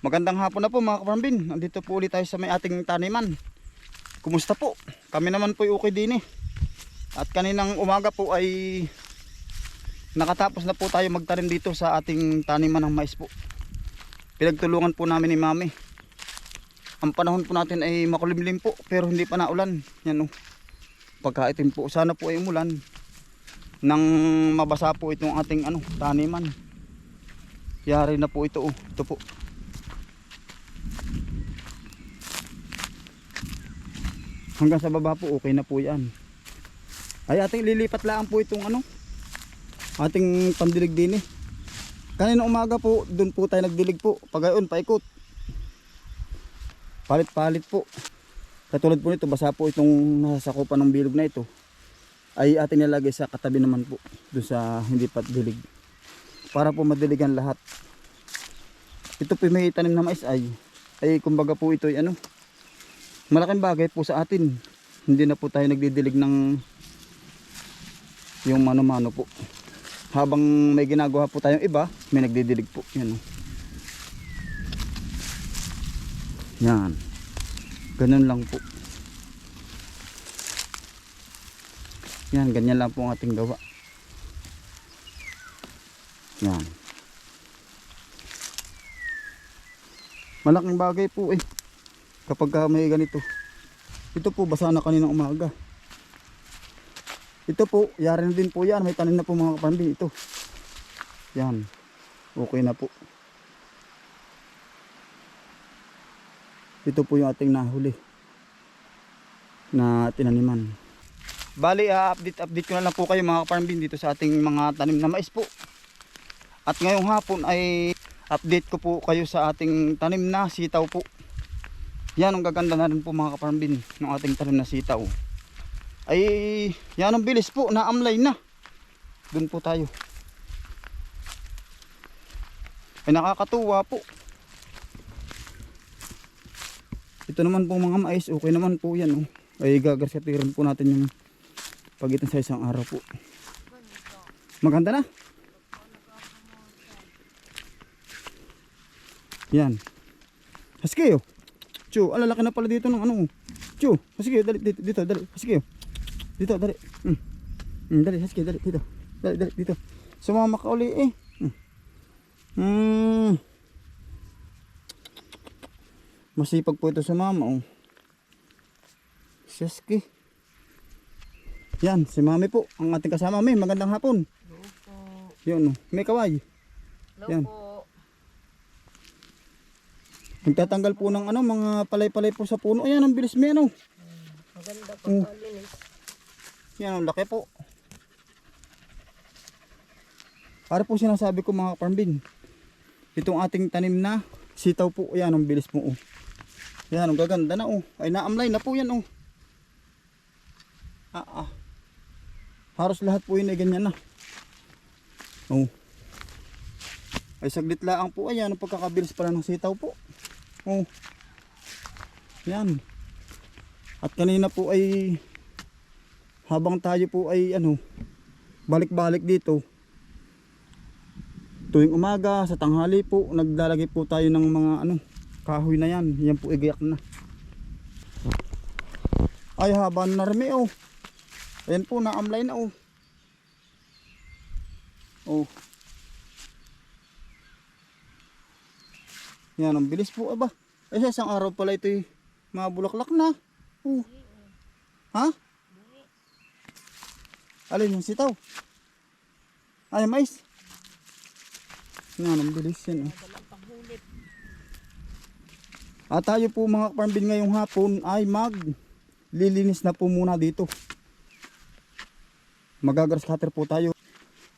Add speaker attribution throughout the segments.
Speaker 1: Magandang hapon na po mga kaparambin. Nandito po ulit tayo sa may ating taniman. Kumusta po? Kami naman po ay okay din eh. At kaninang umaga po ay nakatapos na po tayo magtanim dito sa ating taniman ng mais po. Pinagtulungan po namin ni Mami. Ang panahon po natin ay makulimlim po pero hindi pa naulan. Yan oh. Pagkaitim po. Sana po ay umulan nang mabasa po itong ating ano, taniman. Yari na po ito oh. Ito po. Hanggang sa baba po okay na po yan. Ay ating lilipat lang po itong ano. Ating pandilig din eh. Kanina umaga po, doon po tayo nagdilig po. Pagayon, paikot. Palit-palit po. Katulad po nito, basa po itong nasasakupan ng bilog na ito. Ay ating nilagay sa katabi naman po. Doon sa hindi pa dilig. Para po madiligan lahat. Ito po may tanim na mais ay. Ay kumbaga po ito ay ano. Malaking bagay po sa atin. Hindi na po tayo nagdidilig ng yung mano-mano po. Habang may ginagawa po tayong iba, may nagdidilig po. Yan. Yan. Ganun lang po. Yan, ganyan lang po ang ating gawa. Yan. Malaking bagay po eh. Kapag ka may ganito. Ito po, basa na kaninang umaga. Ito po, yari na din po yan. May tanim na po mga kapambin. Ito. Yan. Okay na po. Ito po yung ating nahuli. Na tinaniman. Bali, update update ko na lang po kayo mga kapambin dito sa ating mga tanim na mais po. At ngayong hapon ay update ko po kayo sa ating tanim na sitaw po. Yan ang gaganda na rin po mga kapambin ng ating tanim na sitaw ay yan ang bilis po naamlay na dun po tayo ay nakakatuwa po ito naman po mga mais okay naman po yan oh. ay gagasatirin po natin yung pagitan sa isang araw po maganda na yan haske oh Chu, alalaki na pala dito ng ano. oh. Chu, haske, dali dito, dito, dali, haske. oh. Dito, dali. Mm. Mm, dali, haske, dali, dito. Dali, dali, dito. Sumama ka uli eh. Mm. Masipag po ito sa mama, oh. Si Haske. Yan, si mami po, ang ating kasama. Mami, magandang hapon.
Speaker 2: Opo.
Speaker 1: Yun, oh. may kaway.
Speaker 2: Hello
Speaker 1: Yan.
Speaker 2: po.
Speaker 1: Nagtatanggal po ng ano, mga palay-palay po sa puno. Ayan, ang bilis may ano.
Speaker 2: Maganda
Speaker 1: Oh.
Speaker 2: pagkalinis.
Speaker 1: Yan, ang laki po. Para po sinasabi ko mga parmbin. Itong ating tanim na sitaw po. Yan, ang bilis po. Oh. Yan, ang gaganda na. Oh. Ay, naamlay na po yan. Oh. Ah, ah. Haros lahat po yun ay ganyan na. Oh. Ay, saglit lang po. Ayan, ang pagkakabilis pala ng sitaw po. Oh. Yan. At kanina po ay habang tayo po ay ano balik-balik dito tuwing umaga sa tanghali po naglalagay po tayo ng mga ano kahoy na yan yan po igayak na ay haba na rami oh ayan po naamlay na oh oh yan ang bilis po aba ay sa isang araw pala ito mga bulaklak na oh ha Alin yung sitaw? Ay, mais. Yan, ang bilis yan. Oh. At tayo po mga farmbin ngayong hapon ay mag lilinis na po muna dito. Magagrass cutter po tayo.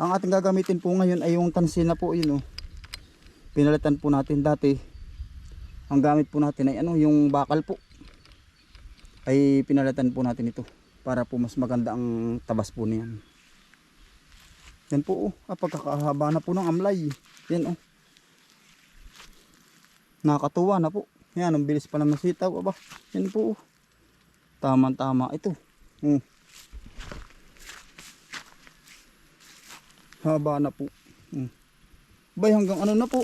Speaker 1: Ang ating gagamitin po ngayon ay yung tansina po yun oh. Pinalitan po natin dati. Ang gamit po natin ay ano, yung bakal po. Ay pinalitan po natin ito para po mas maganda ang tabas po niyan. Yan po oh, ah, pagkakahaba na po ng amlay. Yan oh. Nakakatuwa na po. Yan, ang bilis pa naman sitaw. Aba, yan po oh. Tama tama ito. Oh. Haba na po. Oh. Bay hanggang ano na po.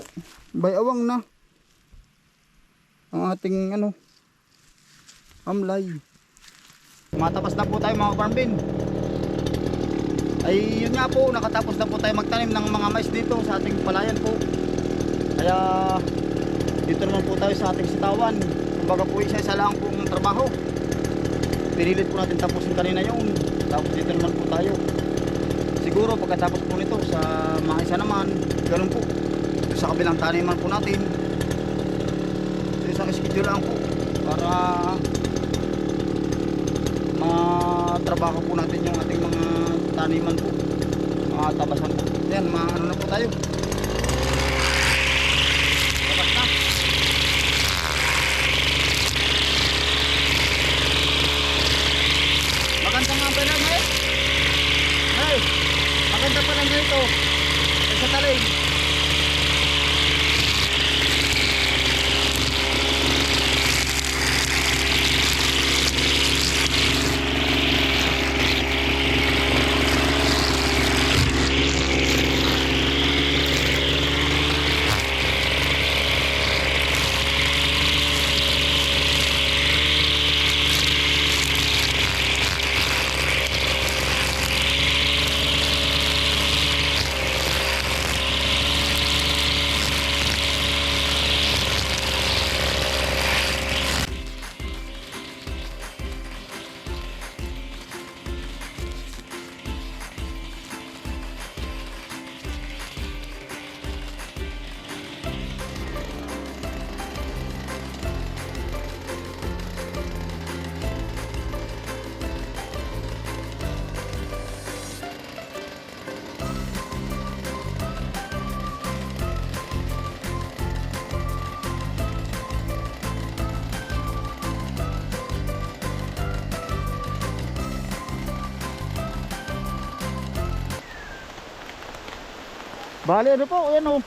Speaker 1: Bay awang na. Ang ating ano. Amlay. Matapas na po tayo mga farm bin. Ay yun nga po, nakatapos na po tayo magtanim ng mga mais dito sa ating palayan po. Kaya dito naman po tayo sa ating sitawan. Kumbaga po isa-isa lang pong trabaho. Pinilit po natin tapusin kanina yun. Tapos dito naman po tayo. Siguro pagkatapos po nito sa mga isa naman, ganun po. Sa kabilang taniman po natin. Sa isang schedule lang po para matrabaho po natin yung ating mga taniman po. Mga tabasan po. Yan, mga ano na po tayo. Tabas na. Maganda nga pala, May. May, maganda ganito. Sa talim. Bali ano po, ayan o.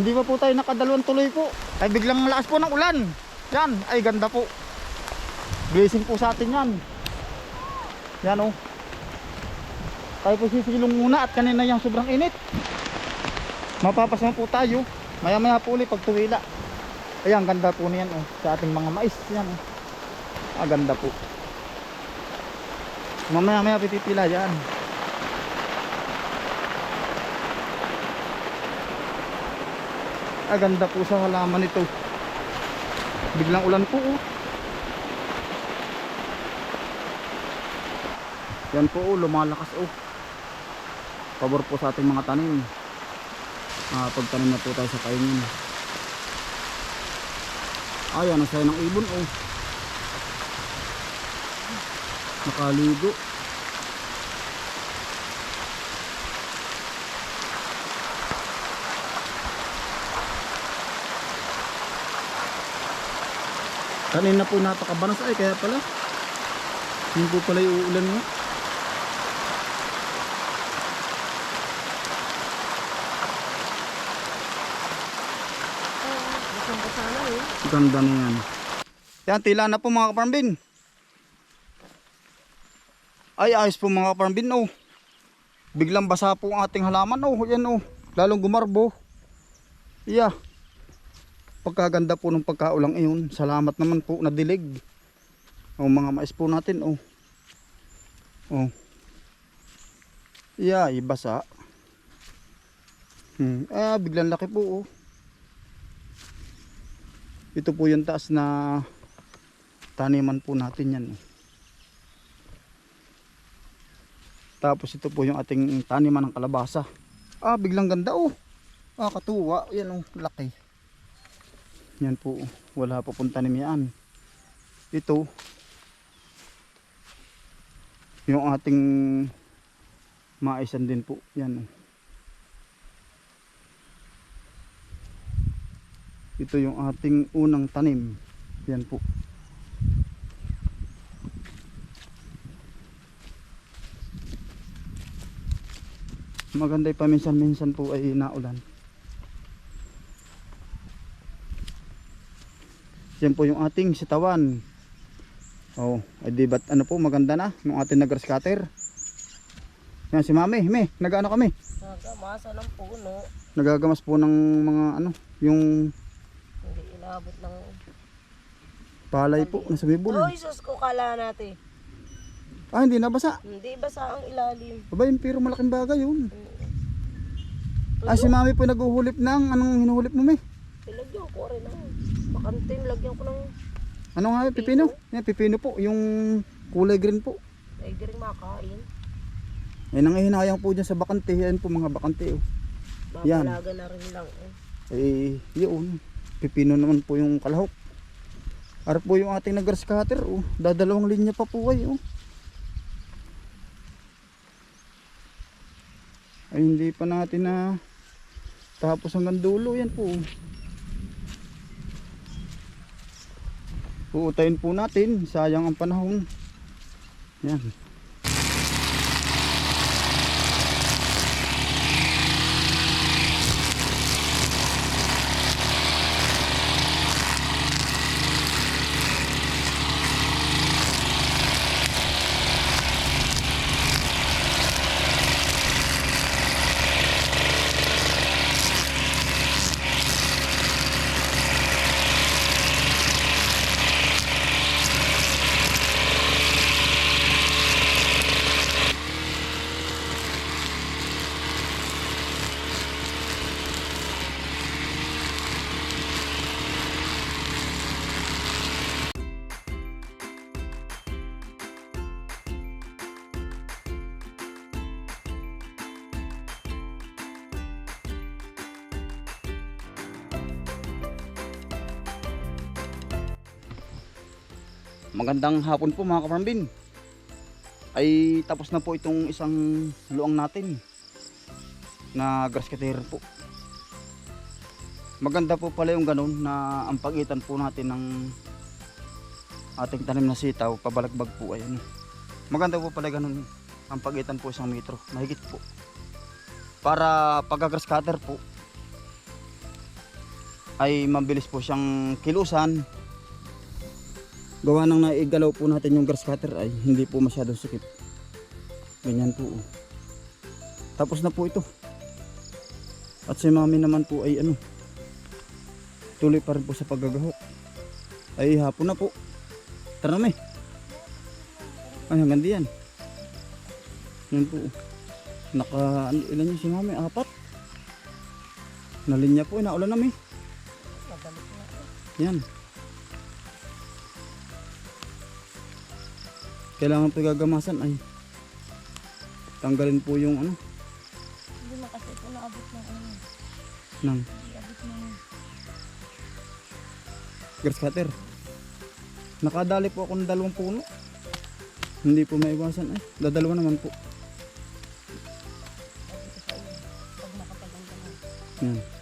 Speaker 1: Hindi pa po tayo nakadalawang tuloy po. Ay biglang lakas po ng ulan. Yan, ay ganda po. Blessing po sa atin yan. Yan o. Tayo po sisilong muna at kanina yung sobrang init. Mapapasama po tayo. Maya maya po ulit pag tuwila. Ayan, ganda po niyan o. Sa ating mga mais. Yan o. Ah, ganda po. Mamaya maya pipipila yan. Ah, ganda po sa halaman nito. Biglang ulan po oh. Yan po oh, lumalakas oh. Pabor po sa ating mga tanim. Ah, pagtanim na po tayo sa kainin. Ayan, ang saya ng ibon oh. Nakaligo. Kanina po napakabanas ay kaya pala. Hindi po pala yung uulan
Speaker 2: eh.
Speaker 1: Ganda na yan. Yan, tila na po mga kaparmbin. Ay, ayos po mga kaparmbin, oh. Biglang basa po ang ating halaman, oh. Yan, oh. Lalong gumarbo. Yeah. Pagkaganda po ng pagkaulang iyon. Salamat naman po na dilig. Oh, mga mais po natin, oh. Oh. Yeah, ibasa. Hmm. Ah, biglang laki po, oh. Ito po yung taas na taniman po natin yan. oh. Tapos ito po yung ating taniman ng kalabasa. Ah, biglang ganda oh. Ah, katuwa. Yan oh, laki. Yan po. Wala pa pong tanim. Ito. Yung ating maisan din po. Yan. Ito yung ating unang tanim. Yan po. Maganda yung paminsan-minsan po ay naulan. Yan po yung ating sitawan. Oh, ay di ba't ano po maganda na yung ating nag-grass cutter. Yan si Mami, me, nag-ano kami?
Speaker 2: Nagamasa ng puno.
Speaker 1: Nagagamas po ng mga ano, yung
Speaker 2: Hindi inabot ng...
Speaker 1: palay po na sa bibol.
Speaker 2: Oh, sus ko kala natin.
Speaker 1: Ah, hindi nabasa.
Speaker 2: Hindi basa ang ilalim.
Speaker 1: Aba yun, pero malaking bagay yun.
Speaker 2: Mm.
Speaker 1: Ah, si mami po naguhulip ng, anong hinuhulip mo may?
Speaker 2: Ilagyan ko rin ang bakantin. Lagyan ko ng
Speaker 1: Ano nga yun, pipino? Yan, pipino po, yung kulay green po.
Speaker 2: ay rin makain.
Speaker 1: Yan ang hinayang po dyan sa bakante. Yan po mga bakante. Oh. Yan.
Speaker 2: Mapalaga na rin lang. Eh.
Speaker 1: Eh, yun. Pipino naman po yung kalahok. Harap po yung ating nag-grass cutter. Oh. Dadalawang linya pa po ay. Oh. Ay, hindi pa natin na tapos hanggang dulo. Yan po. oh. Puutayin po natin. Sayang ang panahon. Yan. Magandang hapon po mga kaparambin. Ay tapos na po itong isang luang natin na grass cutter po. Maganda po pala yung ganun na ang pagitan po natin ng ating tanim na sitaw, pabalagbag po ay ano. Maganda po pala ganun ang pagitan po isang metro, mahigit po. Para pag grass cutter po ay mabilis po siyang kilusan gawa nang naigalaw po natin yung grass cutter ay hindi po masyadong sikip ganyan po oh. tapos na po ito. At si mami naman po ay ano tuloy pa rin po sa paggagahok ay hapon na po. Tara na may. Ay hanggang diyan. Yan po oh. naka ano, ilan yung si mami? Apat? Nalinya po naulan na may. Yan kailangan po gagamasan ay. Tanggalin po yung ano.
Speaker 2: Hindi na kasi ito naabot ng ano.
Speaker 1: ng
Speaker 2: Naabot ng...
Speaker 1: grass cutter. Nakadali po ako ng dalawang puno. Hindi po maiwasan ay. Dadalawa naman po. Yan.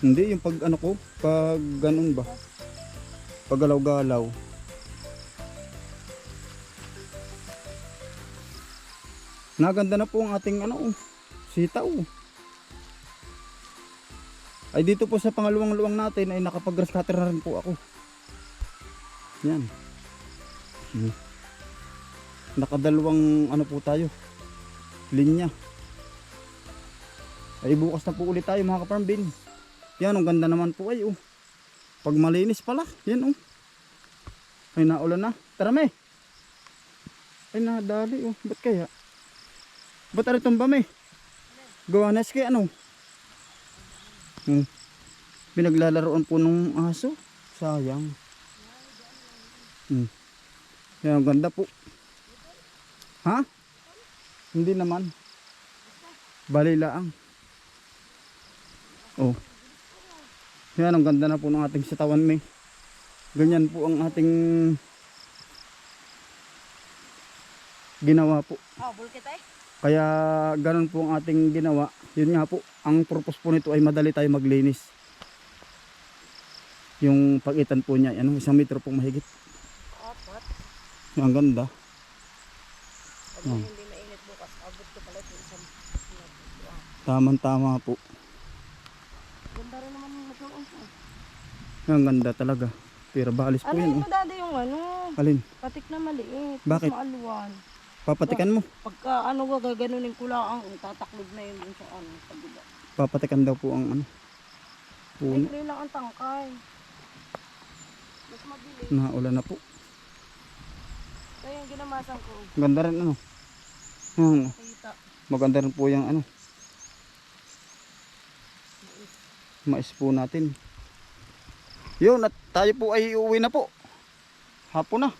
Speaker 1: hindi yung pag ano ko pag ganun ba pag galaw-galaw naganda na po ang ating ano sitaw. Ay dito po sa pangalawang luwang natin ay nakapag grass cutter na rin po ako. Yan. Hmm. nakadalawang ano po tayo linya. Ay bukas na po ulit tayo mga kaparambin yan ang ganda naman po. Ay oh pag malinis pala yan oh. Ay naulan na. Tara me. Ay nadali oh. Ba't kaya? Ba't ari tumba me? Gawa na kay ano? Hmm. pinaglalaroan po nung aso. Sayang. Hmm. yan ang ganda po. Ha? Hindi naman. Bali laang oh yan ang ganda na po ng ating sitawan may. Ganyan po ang ating ginawa po.
Speaker 2: Ah, bulkit ay.
Speaker 1: kaya ganun po ang ating ginawa. Yun nga po ang purpose po nito ay madali tayo maglinis. Yung pagitan po niya ano isang metro pong mahigit.
Speaker 2: Apat.
Speaker 1: ang ganda.
Speaker 2: Pag
Speaker 1: Hmm.
Speaker 2: hindi mainit bukas, abot ko pala ito isang... Ah,
Speaker 1: tamang tama po
Speaker 2: Ganda rin naman yung natuon ko.
Speaker 1: Ang ganda talaga pero balis po
Speaker 2: Ano
Speaker 1: yan
Speaker 2: yun
Speaker 1: oh.
Speaker 2: mo dati yung ano?
Speaker 1: alin
Speaker 2: Patik na maliit.
Speaker 1: Bakit?
Speaker 2: Mas maaluan.
Speaker 1: Papatikan mo.
Speaker 2: Pagka ano ba, gaganunin ko lang ang tataklob na yun dun sa ano, sa bila.
Speaker 1: Papatikan daw po ang ano. Puno.
Speaker 2: Ay, lang ang tangkay. Mas mabilis.
Speaker 1: Naulan na po.
Speaker 2: Kaya yung ginamasan ko,
Speaker 1: Ganda rin ano. Yan,
Speaker 2: kita.
Speaker 1: maganda rin po yung ano. Mais po natin. Yun, tayo po ay uuwi na po. Hapon na.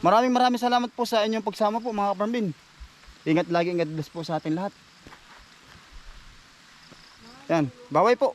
Speaker 1: Maraming maraming salamat po sa inyong pagsama po mga kaparambin. Ingat lagi, ingat bless po sa ating lahat. Yan, baway po.